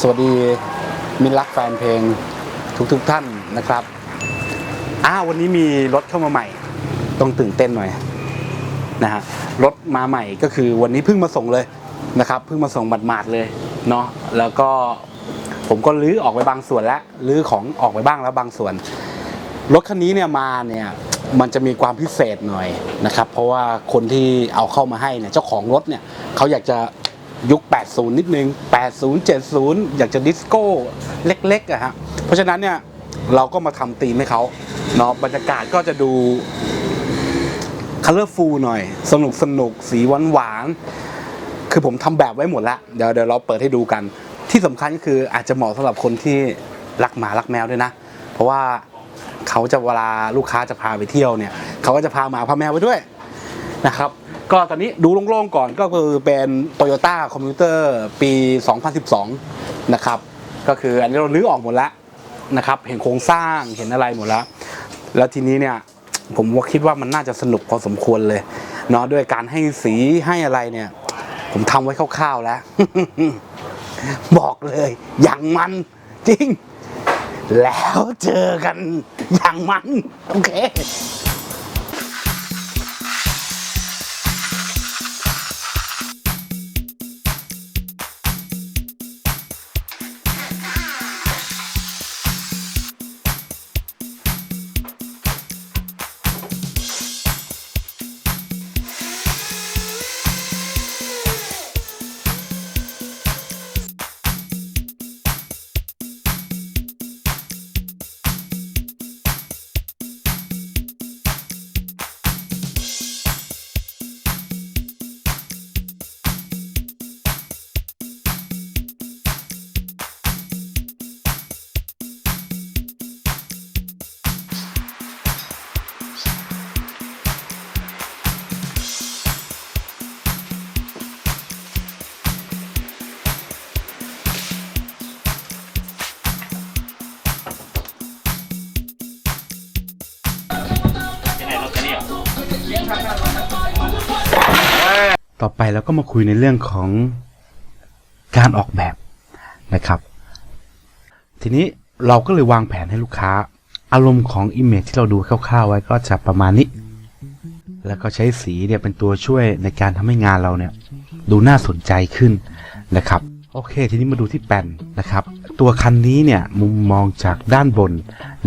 สวัสดีมิตรรักแฟนเพลงทุกๆทท่านนะครับ อ้าววันนี้มีรถเข้ามาใหม่ ต้องตื่นเต้นหน่อยนะฮะรถมาใหม่ก็คือวันนี้เพิ่งมาส่งเลยนะครับเพิ่งมาส่งหมาดๆเลยเนาะแล้วก็ผมก็ลื้อออกไปบางส่วนแล้วลื้อของออกไปบ้างแล้วบางส่วน รถคันนี้เนี่ยมาเนี่ยมันจะมีความพิเศษหน่อยนะครับ เพราะว่าคนที่เอาเข้ามาให้เนี่ยเจ้าของรถเนี่ยเขาอยากจะ ยุค 80 นิดนึง 80 70 อยากจะดิสโก้เล็กๆอะฮะ เพราะฉะนั้นเนี่ยเราก็มาทำธีมให้เขาเนาะบรรยากาศก็จะดูคัลเลอร์ฟูลหน่อย สนุกสนุกสีหวานหวานคือผมทำแบบไว้หมดล้วเดี๋ยวเดี๋ยวเราเปิดให้ดูกัน ที่สำคัญก็คืออาจจะเหมาะสำหรับคนที่รักหมารักแมวด้วยนะ เพราะว่าเขาจะเวลาลูกค้าจะพาไปเที่ยวเนี่ย เขาก็จะพาหมาพาแมวไปด้วยนะครับ ก็ตอนนี้ดูโล่งๆก่อนก็คือเป็น Toyota Commuter ปี 2012 นะครับ ก็คืออันนี้เราลื้อออกหมดแล้วนะครับ เห็นโครงสร้างเห็นอะไรหมดแล้ว แล้วทีนี้เนี่ยผมว่าคิดว่ามันน่าจะสนุกพอสมควรเลยเนาะด้วยการให้สีให้อะไรเนี่ย ผมทำไว้คร่าวๆแล้ว บอกเลย อย่างมันจริง แล้วเจอกันอย่างมัน โอเค ต่อไปเราก็มาคุยในเรื่องของการออกแบบนะครับ ทีนี้เราก็เลยวางแผนให้ลูกค้า อารมณ์ของ Image ที่เราดูคร่าวๆ ไว้ก็จะประมาณนี้ แล้วก็ใช้สีเนี่ยเป็นตัวช่วยในการทำให้งานเราเนี่ยดูน่าสนใจขึ้นนะครับ โอเค ทีนี้มาดูที่แปนนะครับ ตัวคันนี้เนี่ยมุมมองจากด้านบน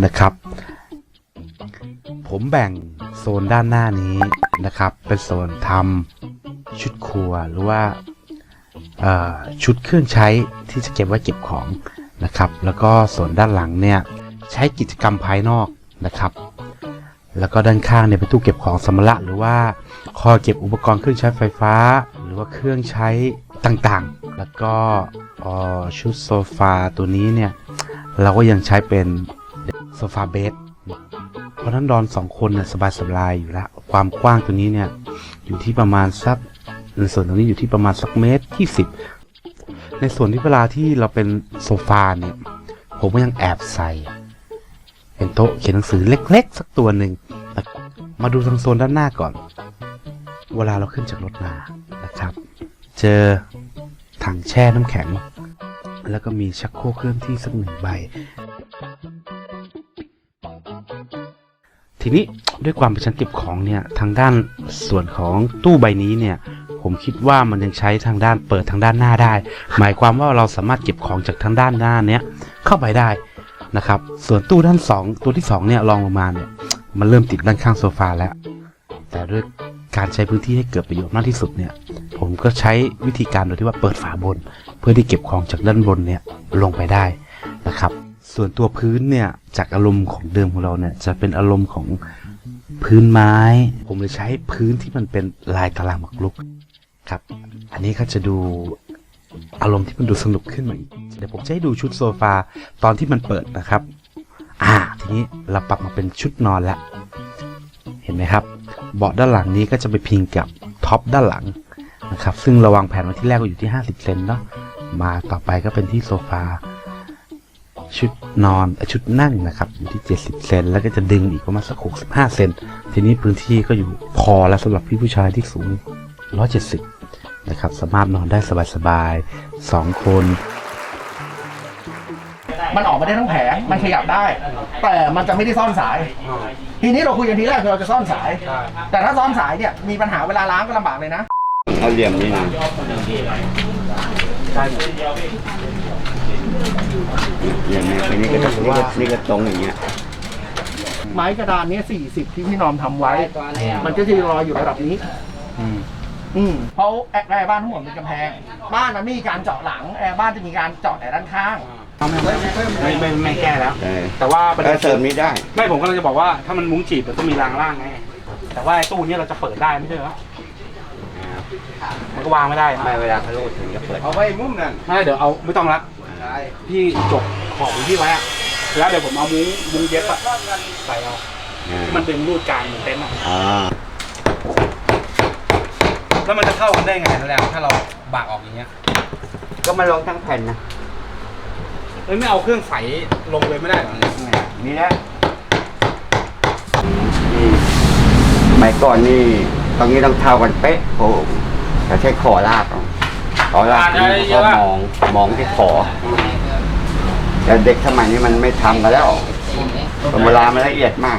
นะครับ ผมแบ่งโซนด้านหน้านี้นะครับ เป็นโซนทำ ชุดครัวหรือว่าชุดเครื่องใช้ที่จะเก็บไว้เก็บของนะครับ แล้วก็ส่วนด้านหลังเนี่ยใช้กิจกรรมภายนอกนะครับ แล้วก็ด้านข้างเนี่ยเป็นตู้เก็บของสำระหรือว่าคอเก็บอุปกรณ์เครื่องใช้ไฟฟ้า หรือว่าเครื่องใช้ต่างๆ แล้วก็ชุดโซฟาตัวนี้เนี่ยเราก็ยังใช้เป็นโซฟาเบดเพราะนั้นนอนสองคนเนี่ยสบายสบายอยู่แล้ว ความกว้างตัวนี้เนี่ยอยู่ที่ประมาณสัก ในส่วนตรงนี้อยู่ที่ประมาณสักเมตรที่สิบในส่วนที่เวลาที่เราเป็นโซฟาเนี่ย ผมก็ยังแอบใส่ เป็นโต๊ะเขียนหนังสือเล็กๆ สักตัวหนึ่ง มาดูทางโซนด้านหน้าก่อน เวลาเราขึ้นจากรถมานะครับ เจอถังแช่น้ำแข็ง แล้วก็มีชักโครกเคลื่อนที่สักหนึ่งใบ ทีนี้ด้วยความเป็นชั้นเก็บของเนี่ย ทางด้านส่วนของตู้ใบนี้เนี่ย ผมคิดว่ามันยังใช้ทางด้านเปิดทางด้านหน้าได้ หมายความว่าเราสามารถเก็บของจากทางด้านหน้าเนี้ยเข้าไปได้นะครับ ส่วนตู้ด้านสองตัวที่สองเนี่ยลองลงมาเนี่ยมันเริ่มติดด้านข้างโซฟาแล้ว แต่ด้วยการใช้พื้นที่ให้เกิดประโยชน์มากที่สุดเนี่ยผมก็ใช้วิธีการโดยที่ว่าเปิดฝาบน เพื่อที่เก็บของจากด้านบนเนี่ยลงไปได้นะครับ ส่วนตัวพื้นเนี่ยจากอารมณ์ของเดิมของเราเนี่ยจะเป็นอารมณ์ของพื้นไม้ ผมเลยใช้พื้นที่มันเป็นลายตารางหมากรุก ครับ อันนี้ก็จะดูอารมณ์ที่มันดูสนุกขึ้นมาอีก เดี๋ยวผมจะให้ดูชุดโซฟาตอนที่มันเปิดนะครับ อ่า ทีนี้เราปรับมาเป็นชุดนอนแล้วเห็นไหมครับ เบาะด้านหลังนี้ก็จะไปพิงกับท็อปด้านหลังนะครับ ซึ่งระวางแผนไว้ที่แรกก็อยู่ที่ 50 เซนเนาะ มาต่อไปก็เป็นที่โซฟา ชุดนอนชุดนั่งนะครับ อยู่ที่ 70 เซนแล้วก็จะดึงอีกประมาณสัก 65 เซน ทีนี้พื้นที่ก็อยู่พอแล้วสำหรับพี่ผู้ชายที่สูง 170 นะครับ สามารถนอนได้สบายๆ2คน มันออกมาได้ทั้งแผงมันขยับได้ แต่มันจะไม่ได้ซ่อนสาย ทีนี้เราคุยกันทีแรกคือเราจะซ่อนสาย แต่ถ้าซ่อนสายเนี่ยมีปัญหาเวลาล้างก็ลำบากเลยนะเอาเหลี่ยมนี่นะเหลี่ยมเนี่ยอันนี้ก็ต้องนี่ก็นี่ก็ตรงอย่างเงี้ยไม้กระดานเนี้ย40 ที่พี่นอมทำไว้ มันก็จะรออยู่ระดับนี้ อืมเพราะแอร์แอร์บ้านทั้งหมดเป็นกำแพง บ้านมันไม่มีการเจาะหลังแอร์บ้านจะมีการเจาะแต่ด้านข้างไม่ไม่ไม่แก้แล้ว เออแต่ว่าประเอเด็อนเสริมนี้ได้ ไม่ผมก็เลยจะบอกว่าถ้ามันมุ้งจีบมันต้องมีรางล่างไงแต่ว่าไอ้ตู้เนี้ยเราจะเปิดได้ไม่ใช่เหรอมันก็วางไม่ได้ไม่เวลาเขาลูดถึงจะเปิด เอาไว้มุมนั่นไม่เดี๋ยวเอาไม่ต้องละพี่จกขอบของพี่ไว้อะแล้วเดี๋ยวผมเอามุ้งมุ้งเย็บอะใส่เอาที่มันดึงรูดกลางเหมือนเต็นท์อะอ่า แล้วมันจะเข้ากันได้ไงนั่นแหละถ้าเราบากออกอย่างเงี้ยก็มาลงทั้งแผ่นนะเอ้ยไม่เอาเครื่องใสลงเลยไม่ได้เหรอเนี่ยนี่นะนี่สมัยก่อนนี่ตรงนี้ต้องเท่ากันเป๊ะโอ้จะใช้ขอลากเอาขอลากนี่ก็มองมองที่ขอ แต่เด็กสมัยนี้มันไม่ทำกันแล้วเวลามันละเอียดมาก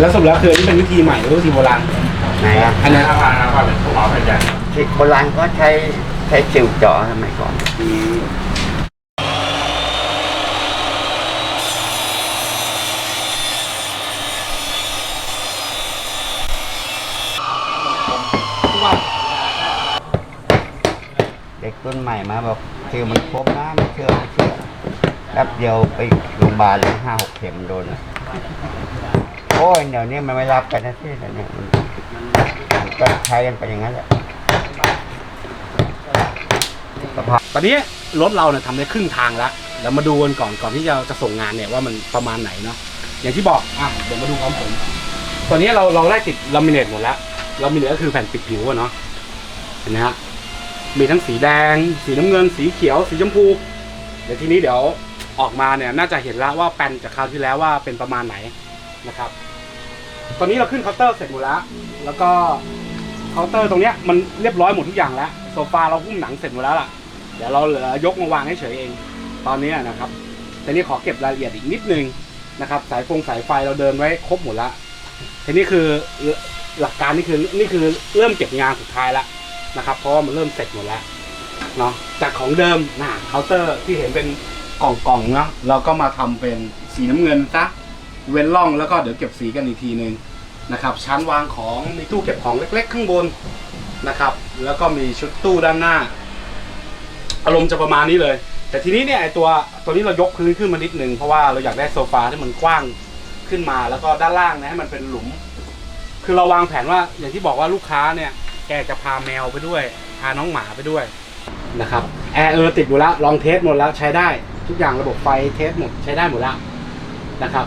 แล้วสรุปแล้วคืออันนี่เป็นวิธีใหม่หรือวิธีโบราณไหนอะอันนั้นอาคารอาคารเป็นของเราเป็นใหญ่ที่โบราณก็ใช้ใช้จิวเจาะสมัยก่อน เด็กรุ่นใหม่มาบอกคิวมันครบนะไม่เชื่อไม่เชื่อแป๊บเดียวไปโรงพยาบาลเลยห้าหกเข็มโดนอะโอ้ยเดี๋ยวนี้มันไม่รับกันนะที่เนี่ยมันมันก็ใช้กันไปอย่างนั้นแหละสภาพตอนนี้รถเราเนี่ยทำได้ครึ่งทางแล้วแล้วมาดูกันก่อนก่อนที่จะจะส่งงานเนี่ยว่ามันประมาณไหนเนาะอย่างที่บอกอะเดี๋ยวมาดูพร้อมผมตอนนี้เราเราได้ติดลามิเนตหมดแล้วลามิเนตก็คือแผ่นปิดผิวอะเนาะเห็นไหมฮะมีทั้งสีแดง สีน้ำเงิน สีเขียว สีชมพู เดี๋ยวทีนี้เดี๋ยวออกมาเนี่ยน่าจะเห็นแล้วว่าแปนจากคราวที่แล้วว่าเป็นประมาณไหนนะครับ ตอนนี้เราขึ้นเคาน์เตอร์เสร็จหมดแล้ว แล้วก็เคาน์เตอร์ตรงเนี้ยมันเรียบร้อยหมดทุกอย่างแล้ว โซฟาเราหุ้มหนังเสร็จหมดแล้วล่ะ เดี๋ยวเราเหลือยกมาวางให้เฉยเอง ตอนนี้นะครับ แต่นี่ขอเก็บรายละเอียดอีกนิดนึงนะครับ สายฟงสายไฟเราเดินไว้ครบหมดแล้วทีนี้คือหลักการนี่คือนี่คือเริ่มเก็บงานสุดท้ายแล้วนะครับ เพราะว่ามันเริ่มเสร็จหมดแล้วเนาะ จากของเดิมนะเคาน์เตอร์ที่เห็นเป็นกล่องๆเนาะ เราก็มาทำเป็นสีน้ำเงินซะ เว้นร่องแล้วก็เดี๋ยวเก็บสีกันอีกทีหนึ่งนะครับชั้นวางของมีตู้เก็บของเล็ก ๆ ข้างบนนะครับ แล้วก็มีชุดตู้ด้านหน้า อารมณ์จะประมาณนี้เลย แต่ทีนี้เนี่ยไอตัวตัวนี้เรายกพื้นขึ้นมานิดนึงเพราะว่าเราอยากได้โซฟาที่มันกว้างขึ้นมาแล้วก็ด้านล่างนะให้มันเป็นหลุม คือเราวางแผนว่าอย่างที่บอกว่าลูกค้าเนี่ยแกจะพาแมวไปด้วย พาน้องหมาไปด้วยนะครับแอร์เออติดอยู่แล้วลองเทสหมดแล้วใช้ได้ทุกอย่างระบบไฟเทสหมดใช้ได้หมดแล้วนะครับ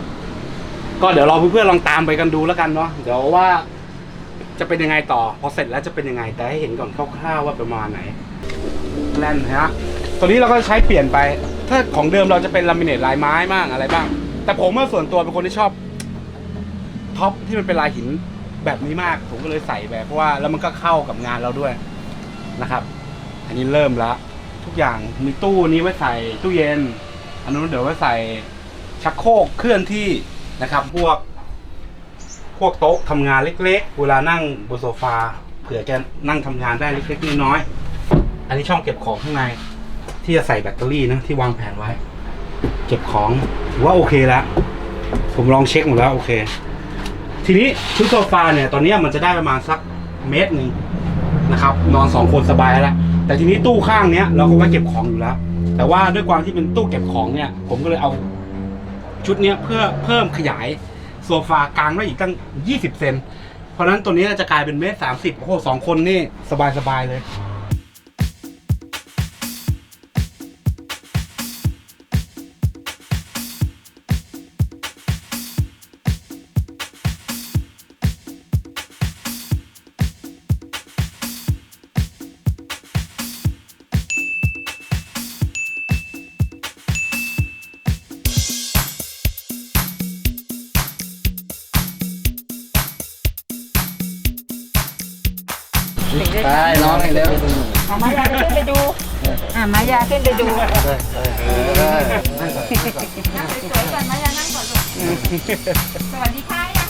ก็เดี๋ยวเราเพื่อนๆลองตามไปกันดูแล้วกันเนาะเดี๋ยวว่าจะเป็นยังไงต่อ พอเสร็จแล้วจะเป็นยังไง แต่ให้เห็นก่อนคร่าวๆว่าประมาณไหนแน่นฮะตัวนี้เราก็ใช้เปลี่ยนไป ถ้าของเดิมเราจะเป็นลามิเนตลายไม้บ้างอะไรบ้าง แต่ผมเมื่อส่วนตัวเป็นคนที่ชอบท็อปที่มันเป็นลายหินแบบนี้มาก ผมก็เลยใส่แบบเพราะว่าแล้วมันก็เข้ากับงานเราด้วยนะครับ อันนี้เริ่มแล้วทุกอย่างมีตู้นี้ไว้ใส่ตู้เย็น อันนู้นเดี๋ยวไว้ใส่ชักโครกเคลื่อนที่ นะครับ พวก พวกโต๊ะทำงานเล็กๆ เวลานั่งบนโซฟาเผื่อแกนั่งทำงานได้เล็กๆน้อยๆอันนี้ช่องเก็บของข้างใน ที่จะใส่แบตเตอรี่นะที่วางแผนไว้ เก็บของถือว่าโอเคแล้ว ผมลองเช็คหมดแล้วโอเค ทีนี้ชุดโซฟาเนี่ยตอนนี้มันจะได้ประมาณสักเมตรหนึ่งนะครับ นอนสองคนสบายแล้ว แต่ทีนี้ตู้ข้างเนี้ยเราก็ไว้เก็บของอยู่แล้ว แต่ว่าด้วยความที่เป็นตู้เก็บของเนี่ย ผมก็เลยเอา ชุดเนี้ยเพื่อเพิ่มขยายโซฟากลางได้อีกตั้ง 20 เซน เพราะฉะนั้นตัวนี้จะกลายเป็นเมตรสามสิบโอ้โหสองคนนี่สบายสบายๆเลย ไปน้องให้เร็วอะมายาขึ้นไปดูอะมายาขึ้นไปดูนั่งสวยๆก่อนมายานั่งก่อนลูกสวัสดีค่ะยัง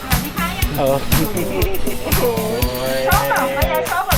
สวัสดีค่ะยังเออโอ้โหชอบเปล่าม